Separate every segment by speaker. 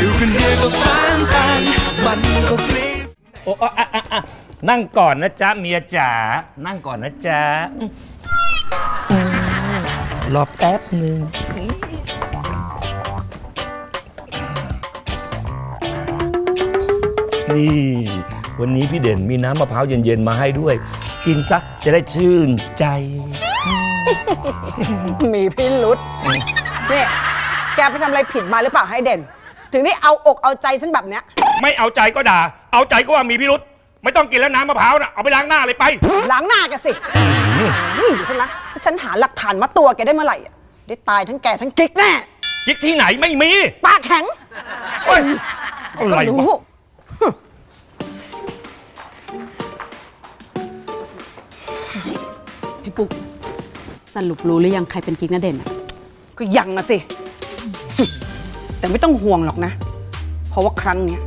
Speaker 1: อยู่คนเดียวก็ฟันฟันมันก็ฟรี
Speaker 2: โอ้อะอะอะนั่งก่อนนะจ๊ะเมียจ๋า นั่งก่อนนะจ๊ะอืมรอแป๊บหนึ่งนี่ วันนี้พี่เด่นมีน้ำมะพร้าวเย็น ๆ มาให้ด้วย กินซะจะได้ชื่นใจ
Speaker 3: มีพิรุษนี่แกไปทำอะไรผิดมาหรือเปล่าให้เด่น ถึงได้เอาอกเอาใจฉันแบบเนี้ย
Speaker 2: ไม่เอาใจก็ด่า เอาใจก็ว่ามีพิรุษไม่ต้องกินแล้วน้ำมะพร้าวนะเอาไปล้างหน้าเลยไป
Speaker 3: ล้างหน้าแกสินี่เดี๋ยวฉันนะถ้าฉันหาหลักฐานมาตัวแกได้เมื่อไหร่อะได้ตายทั้งแกทั้งกิ๊กแน่
Speaker 2: กิ๊กที่ไหนไม่มี
Speaker 3: ปากแข็ง
Speaker 2: เฮ้ยอะไร
Speaker 3: ก็รู้
Speaker 2: วะ
Speaker 4: พี่ปุ๊กสรุปรู้หรือยังใครเป็นกิ๊กนาเด่นอะ
Speaker 3: ก็ยังนะสิ แต่ไม่ต้องห่วงหรอกนะ เพราะว่าครั้งเนี้ย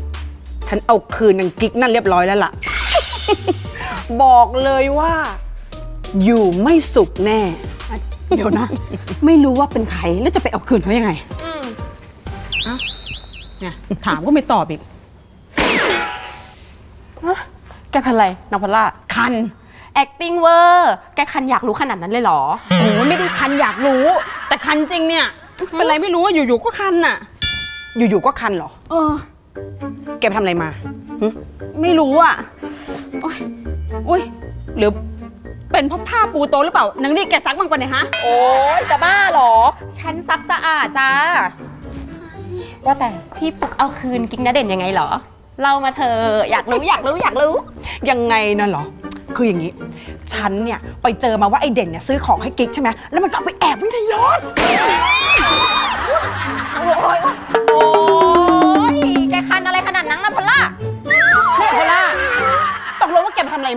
Speaker 3: ฉันเอาคืนนางกิ๊กนั่นเรียบร้อยแล้วล่ะ บอกเลยว่า อยู่ไม่สุขแน่
Speaker 4: เดี๋ยวนะ ไม่รู้ว่าเป็นใครแล้วจะไปเอาคืนเขายังไงเอ้าเนี่ยถามก็ไม่ตอบอีก
Speaker 5: แกพันอะไรน้องพอลล่า
Speaker 4: คัน
Speaker 5: acting เวอร์แกคันอยากรู้ขนาดนั้นเลยเหรอ
Speaker 4: โอ้ยไม่ได้คันอยากรู้ แต่คันจริงเนี่ย เป็นไรไม่รู้ว่าอยู่ๆก็คันน่ะ
Speaker 3: อยู่ๆก็คันเหรอ
Speaker 4: เออ
Speaker 3: แกไปทำอะไรมา
Speaker 4: ไม่รู้อะโอ้ยโอ้ยหรือเป็นเพราะผ้าปูโตะหรือเปล่านังนี่แกซักบ้างปะเนี่ยฮะ
Speaker 5: โอ้ยจะบ้าเหรอ ฉันซักสะอาดจ้า ว่าแต่พี่ปุ๊กเอาคืนกิ๊กนาเด่นยังไงเหรอ เล่ามาเธอะอยากรู้อยากรู้อยากรู้
Speaker 3: ยังไงนะเหรอ คืออย่างนี้ ฉันเนี่ย ไปเจอมาว่าไอ้เด่นเนี่ยซื้อของให้กิ๊กใช่ไหมแล้วมันก็เอาไปแอบไว้ในรถ
Speaker 5: โอ้ย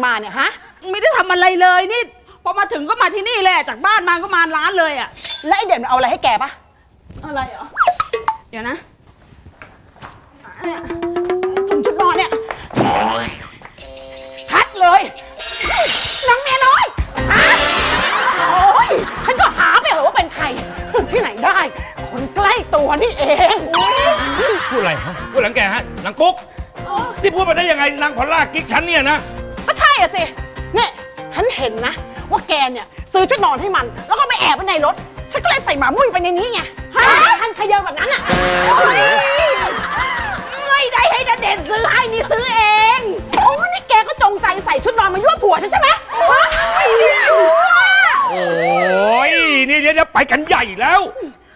Speaker 3: มาเนี่ยฮะ
Speaker 4: ไม่ได้ทำอะไรเลยนี่พอมาถึงก็มาที่นี่แหละจากบ้านมาก็มาร้านเลยอะ
Speaker 3: และไอ้เด่นมันเอาอะไรให้แกปะ
Speaker 4: อะไรเหรอเดี๋ยวนะเนี่ยถุงชุดนอนเนี่ย
Speaker 3: ชัดเลยนางเมียน้อยฮะโอ้ยฉันก็หาไปเหอะว่าเป็นใครที่ไหนได้ คนใกล้ตัวนี่เอง
Speaker 2: พูดอะไรฮะพูดหลังแกฮะนางกุ๊กนี่พูดมาได้ยังไงนางพอลล่ากิ๊กฉันเนี่ยนะ
Speaker 3: ก็ใช่ อะสิเนี่ยฉันเห็นนะ ว่าแกเนี่ยซื้อชุดนอนให้มัน แล้วก็ไปแอบไว้ในรถ ฉันก็เลยใส่หมามุ้ยไปในนี้ไงฮะทันขยเยอแบบนั้นอะโอ๊ย
Speaker 4: ไม่ได้ให้ดเด่นซื้อให้นี่ซื้อเอง
Speaker 3: โอ้นี่แกก็จงใจใส่ชุดนอนมายั่วผัวฉันใช่ไหมฮะไม่รู้อะ
Speaker 2: โอ้ยนี่เดี๋ยวไปกันใหญ่แล้ว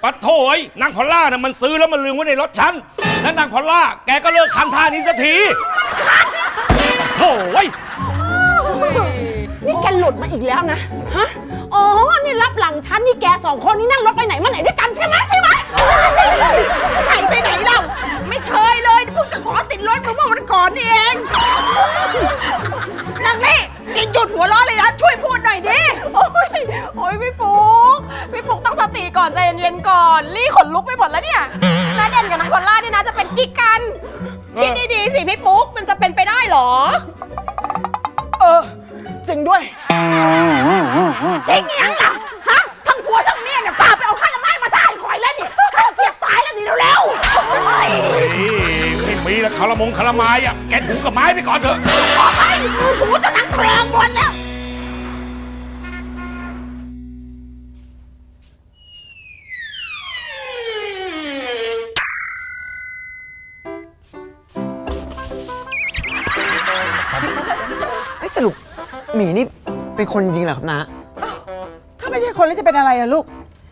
Speaker 2: ปัดโถยนางพอลล่าน่ะมันซื้อแล้วมันลืมไว้ในรถฉันแล้วนางพอลล่าแกก็เลิกคันท่านี้สักทีโถ่ย
Speaker 3: นี่แกหลุดมาอีกแล้วนะ ฮะ อ๋อ นี่รับหลังฉันนี่แกสองคนนี่นั่งรถไปไหนมาไหนด้วยกันใช่ไหมใช่ไหมใครไปไหนเราไม่เคยเลยเพิ่งจะขอติดรถเมื่อวันก่อนนี่เองนางนี่แกหยุดหัวเร้อเลยนะ ช่วยพูดหน่อยดิ
Speaker 5: โอ้ยโอ้ยพี่ปุ๊กพี่ปุ๊กตั้งสติก่อนใจเย็นๆก่อนลี่ขนลุกไปหมดแล้วเนี่ยน้าเด่นกับน้องพอลล่าเนี่ยนะจะเป็นกิ๊กกันคิดดีๆสิพี่ปุ๊กมันจะเป็นไปได้หรอ
Speaker 3: ล้วคาระ
Speaker 2: มงคาระไม้อะแกถูกับไม้ไปก่อนเถอะ
Speaker 3: โอ้ยหูจะนั่งเคลงหมดแล้ว
Speaker 6: เฮ้ยสรุปหมีนี่เป็นคนจริงเหรอครับนะ
Speaker 7: ถ้าไม่ใช่คนแล้วจะเป็นอะไรอะลูก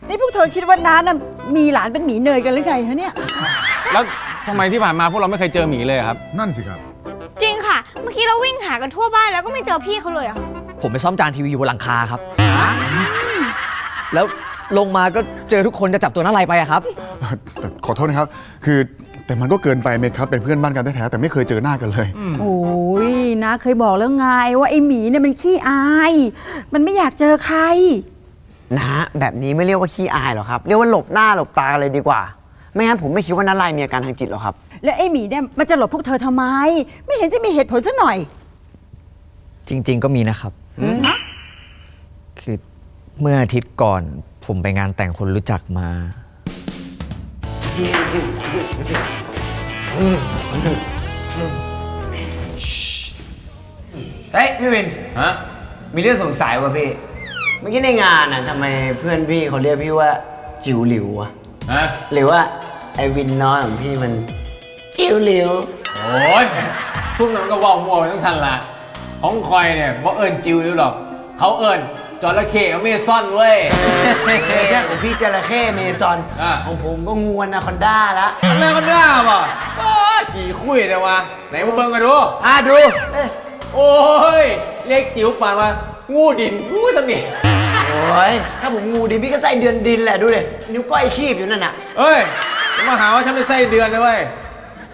Speaker 7: นี่พวกเธอคิดว่าน้าน่ะมีหลานเป็นหมีเนยกันหรือไงฮะเนี่ย
Speaker 8: แล้ว ทำไมที่ผ่านมาพวกเราไม่เคยเจอหมีเลยอะครับ
Speaker 9: นั่นสิครับ
Speaker 10: จริงค่ะ เมื่อกี้เราวิ่งหากันทั่วบ้านแล้วก็ไม่เจอพี่เขาเลยอะค่ะ
Speaker 6: ผมไปซ่อมจานทีวีอยู่บนหลังคาครับ แล้วลงมาก็เจอทุกคนจะจับตัวน้าไรไปอะครับ
Speaker 9: แต่ขอโทษนะครับ คือแต่มันก็เกินไปเมครับ เป็นเพื่อนบ้านกันแท้ๆแต่ไม่เคยเจอหน้ากันเลย
Speaker 7: โอ้ยน้าเคยบอกแล้วไงว่าไอ้หมีเนี่ยมันขี้อาย มันไม่อยากเจอใคร
Speaker 6: นะแบบนี้ไม่เรียกว่าขี้อายหรอกครับ เรียกว่าหลบหน้าหลบตาเลยดีกว่า ไม่งั้นผมไม่คิดว่าน้าไรมีอาการทางจิตหรอกครับ
Speaker 7: แล้วไอ้หมีเนี่ยมันจะหลบพวกเธอทำไม ไม่เห็นจะมีเหตุผลสักหน่อย
Speaker 6: จริง ๆ ก็มีนะครับ คือเมื่ออาทิตย์ก่อนผมไปงานแต่งคนรู้จักมา เฮ้ยพี่วิน
Speaker 8: ฮะ
Speaker 6: มีเรื่องสงสัยว่ะพี่ เมื่อกี้ในงานอะทำไมเพื่อนพี่เขาเรียกพี่ว่าจิ๋วหลิวอะ
Speaker 8: ฮะ
Speaker 6: หรือว่าไอ้วินน้อยของพี่มัน จิ๋วหลิว
Speaker 8: โอ้ยช่วงนั้นก็ว่าวมัวไปทั้งทันละของคอยเนี่ยบ่เอิญจิวหรือหรอก เขาเอิญจระเข้อเมซอนเว้ย
Speaker 6: เรื่องของพี่จระเข้เมซอน
Speaker 8: อะ
Speaker 6: ของผมก็งูอนาคอนด้าละ
Speaker 8: อันนั้นก็น่าป่ะโอ้ยขี่คุยเลยวะไหนมาเบิ่งกันดู
Speaker 6: อะดูเอ้ย
Speaker 8: โอ้ยเรียกจิ๋วป่านว่างูดินงูสมิ
Speaker 6: โอ้ ยถ้าผมงูดินพี่ก็ใส่เดือนดินแหละดูเลยนิ้วก้อยคีบอยู่นั่นน่ะ
Speaker 8: เอ้ยอย่ามาหาว่าฉันเป็นไส้เดือนนะเว้ย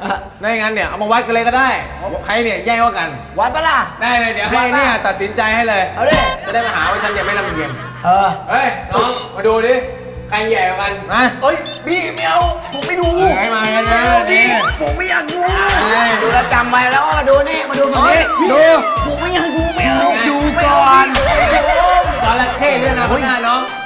Speaker 6: อะ
Speaker 8: ได้งั้นเนี่ยเอามาวัดกันเลยก็ได้ว่าใครเนี่ยแย่กว่ากัน
Speaker 6: วัดปะล่ะ
Speaker 8: ได้เลยเดี๋ยวให้เนี่ยตัดสินใจให้เลย
Speaker 6: เอาดิ
Speaker 8: จะได้มาหาว่าฉันเนี่ยไม่ลำเอียง
Speaker 6: เออ
Speaker 8: เฮ้ยน้องมาดูดิใครใหญ่กว่ากันมา
Speaker 6: เอ้ยพี่ไม่เอาผมไม่ดู
Speaker 8: เออให้มากันนะนี่
Speaker 6: ผมไม่อยากดู
Speaker 8: เอ้ย
Speaker 6: ดูแลวจำไว้แล้วมาดูนี่มาดูตรงนี้ดูผมไม่อยากดู ดูก่อน
Speaker 8: จระเข้ด้วยนะพ่อหน้าน้อง